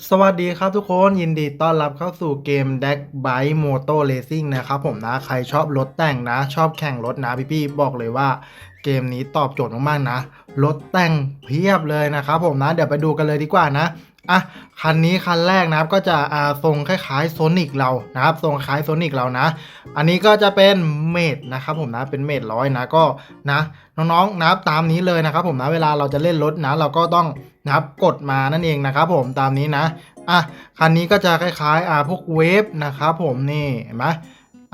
สวัสดีครับทุกคนยินดีต้อนรับเข้าสู่เกม d e c k b i k e Moto Racing นะครับผมนะ ใครชอบรถแต่งนะ ชอบแข่งรถนะพี่ๆบอกเลยว่า เกมนี้ตอบโจทย์มากๆนะ รถแต่งเพียบเลยนะครับผมนะ เดี๋ยวไปดูกันเลยดีกว่านะอะคันนี้คันแรกนะครับก็จะอ่าทรงคล้ายๆโซนิกเรานะครับทรงคล้ายโซนิกเรานะ อันนี้ก็จะเป็นเมดนะครับผมนะเป็นเมดร้อยนะก็นะ น้องๆนะครับตามนี้เลยนะครับผมนะเวลาเราจะเล่นรถนะ เราก็ต้องนะครับกดมานั่นเองนะครับผมตามนี้นะอะคันนี้ก็จะคล้ายๆอ่าพวกเวฟนะครับผมนี่เห็นไหม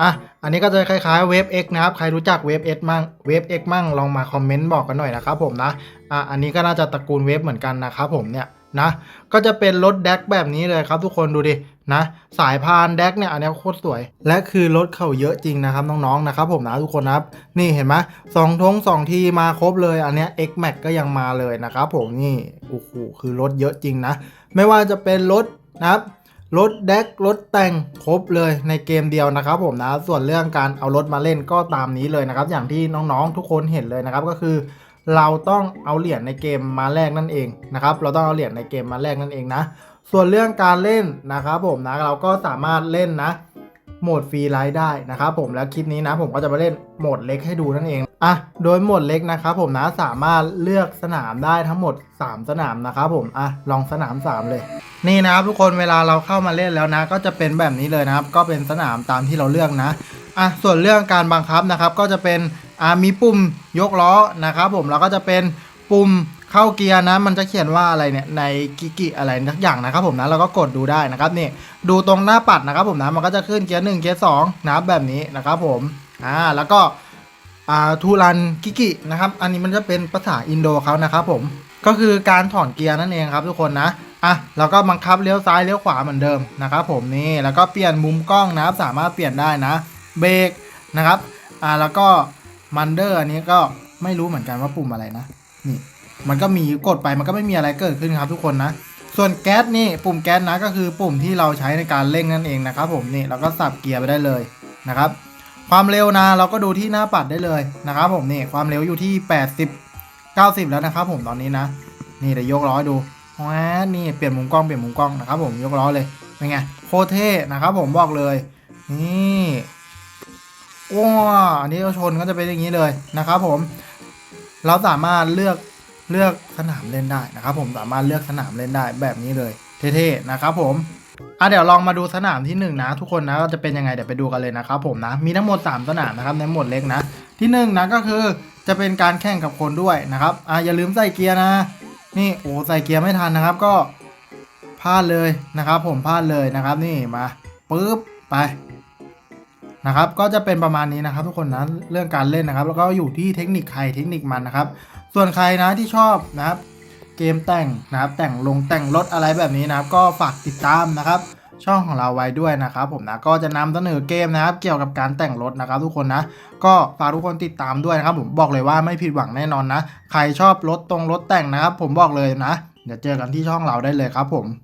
อะ อันนี้ก็จะคล้ายๆเวฟ X นะครับ ใครรู้จักเวฟ X มั่งเวฟ X มั่งลองมาคอมเมนต์บอกกันหน่อยนะครับผมนะ อะ อันนี้ก็น่าจะตระกูลเวฟเหมือนกันนะครับผมเนี่ยนะ ก็จะเป็นรถแดกแบบนี้เลยครับทุกคนดูดินะ สายพานแดกเนี่ยอันนี้โคตรสวย และคือรถเขาเยอะจริงนะครับน้องๆนะครับผมนะทุกคนครับ นี่เห็นไหมสองทงสองทีมาครบเลยอันเนี้ย X Max ก็ยังมาเลยนะครับผมนี่โอ้โหคือรถเยอะจริงนะ ไม่ว่าจะเป็นรถนะครับ รถแดกรถแต่งครบเลยในเกมเดียวนะครับผมนะส่วนเรื่องการเอารถมาเล่นก็ตามนี้เลยนะครับ อย่างที่น้องๆทุกคนเห็นเลยนะครับก็คือ เราต้องเอาเหรียญในเกมมาแลกนั่นเองนะครับเราต้องเอาเหรียญในเกมมาแลกนั่นเองนะ ส่วนเรื่องการเล่นนะครับผมนะเราก็สามารถเล่นนะโหมดฟรีไลท์ได้นะครับผมแล้วคลิปนี้นะผมก็จะมาเล่นโหมดเล็กให้ดูนั่นเอง อะโดยหมดเล็กนะครับผมนะสามารถเลือกสนามได้ทั้งหมด 3 สนามนะครับผมอะลองสนาม 3 เลย นี่นะครับทุกคนเวลาเราเข้ามาเล่นแล้วนะ ก็จะเป็นแบบนี้เลยนะครับ ก็เป็นสนามตามที่เราเลือกนะอะส่วนเรื่องการบังคับนะครับ ก็จะเป็นอ่ามีปุ่มยกล้อนะครับผมแล้วก็จะเป็นปุ่มเข้าเกียร์นะ มันจะเขียนว่าอะไรเนี่ยในกิกิอะไรทักอย่างนะครับผมนะเราก็กดดูได้นะครับนี่ดูตรงหน้าปัดนะครับผมนะมันก็จะขึ้นเกียร์หนึ่งเกียร์สองนะแบบนี้นะครับผมอ่าแล้วก็ ทูรันกิกินะครับ อันนี้มันจะเป็นภาษาอินโดเขานะครับผม ก็คือการถอนเกียร์นั่นเองครับทุกคนนะอะเราก็บังคับเลี้ยวซ้ายเลี้ยวขวาเหมือนเดิมนะครับผมนี่แล้วก็เปลี่ยนมุมกล้องนะครับสามารถเปลี่ยนได้นะเบรกนะครับอ่าแล้วก็มันเดอร์อันนี้ก็ไม่รู้เหมือนกันว่าปุ่มอะไรนะนี่มันก็มีกดไปมันก็ไม่มีอะไรเกิดขึ้นครับทุกคนนะ ส่วนแก๊สนี่ปุ่มแก๊สนะก็คือปุ่มที่เราใช้ในการเร่งนั่นเองนะครับผมนี่เราก็สับเกียร์ไปได้เลยนะครับ ความเร็วนะเราก็ดูที่หน้าปัดได้เลยนะครับผมนี่ความเร็วอยู่ที่ 80 90 แล้วนะครับผมตอนนี้นะ นี่เดี๋ยวยกล้อดูแหวนี่เปลี่ยนมุมกล้องเปลี่ยนมุมกล้องนะครับผมยกล้อเลยเป็นไงโคตรเท่นะครับผมบอกเลยนี่ว้าอันนี้เราชนก็จะเป็นอย่างนี้เลยนะครับผมเราสามารถเลือกเลือกสนามเล่นได้นะครับผมสามารถเลือกสนามเล่นได้แบบนี้เลย เท่ๆนะครับผม อะเดี๋ยวลองมาดูสนามที่หนึ่งนะ ทุกคนนะก็จะเป็นยังไงเดี๋ยวไปดูกันเลยนะครับผมนะมีทั้งหมด 3 สนามนะครับในหมวดเล็กนะ ที่หนึ่งนะก็คือจะเป็นการแข่งกับคนด้วยนะครับอะอย่าลืมใส่เกียร์นะ นี่โอ้ใส่เกียร์ไม่ทันนะครับก็พลาดเลยนะครับผมพลาดเลยนะครับนี่มาปึ๊บไปนะครับก็จะเป็นประมาณนี้นะครับ ทุกคนนะเรื่องการเล่นนะครับ แล้วก็อยู่ที่เทคนิคใครเทคนิคมันนะครับ ส่วนใครนะที่ชอบนะครับ เกมแต่งนะครับแต่งลงแต่งรถอะไรแบบนี้นะครับ ก็ฝากติดตามนะครับช่องของเราไว้ด้วยนะครับผมนะก็จะนำเสนอเกมนะครับ เกี่ยวกับการแต่งรถนะครับทุกคนนะ ก็ฝากทุกคนติดตามด้วยนะครับ ผมบอกเลยว่าไม่ผิดหวังแน่นอนนะ ใครชอบรถตรงรถแต่งนะครับ ผมบอกเลยนะ เดี๋ยวเจอกันที่ช่องเราได้เลยครับผม